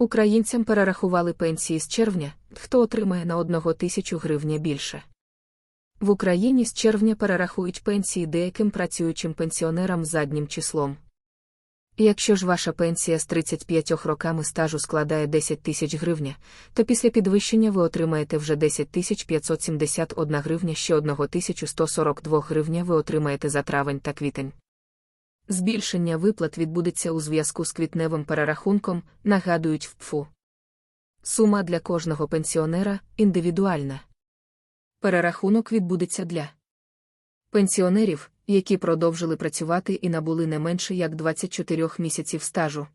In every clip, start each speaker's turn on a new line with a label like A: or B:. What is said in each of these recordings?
A: Українцям перерахували пенсії з червня, хто отримає на 1 тисячу гривня більше. В Україні з червня перерахують пенсії деяким працюючим пенсіонерам заднім числом. Якщо ж ваша пенсія з 35 роками стажу складає 10 тисяч гривня, то після підвищення ви отримаєте вже 10 тисяч 571 гривня, ще 1142 гривня ви отримаєте за травень та квітень. Збільшення виплат відбудеться у зв'язку з квітневим перерахунком, нагадують в ПФУ. Сума для кожного пенсіонера індивідуальна. Перерахунок відбудеться для пенсіонерів, які продовжили працювати і набули не менше як 24 місяців стажу.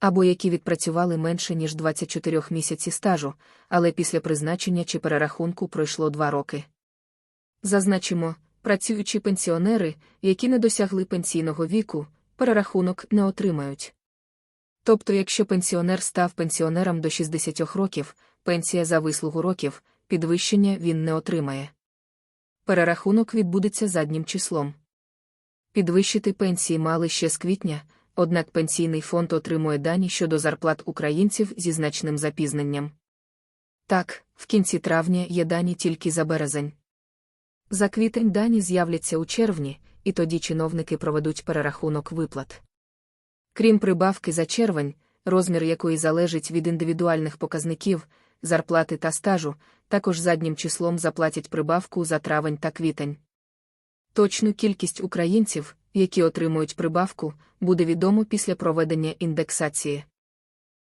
A: Або які відпрацювали менше, ніж 24 місяці стажу, але після призначення чи перерахунку пройшло 2 роки. Зазначимо, працюючі пенсіонери, які не досягли пенсійного віку, перерахунок не отримають. Тобто, якщо пенсіонер став пенсіонером до 60 років, пенсія за вислугу років, підвищення він не отримає. Перерахунок відбудеться заднім числом. Підвищити пенсії мали ще з квітня, однак пенсійний фонд отримує дані щодо зарплат українців зі значним запізненням. Так, в кінці травня є дані тільки за березень. За квітень дані з'являться у червні, і тоді чиновники проведуть перерахунок виплат. Крім прибавки за червень, розмір якої залежить від індивідуальних показників, зарплати та стажу, також заднім числом заплатять прибавку за травень та квітень. Точну кількість українців, які отримують прибавку, буде відомо після проведення індексації.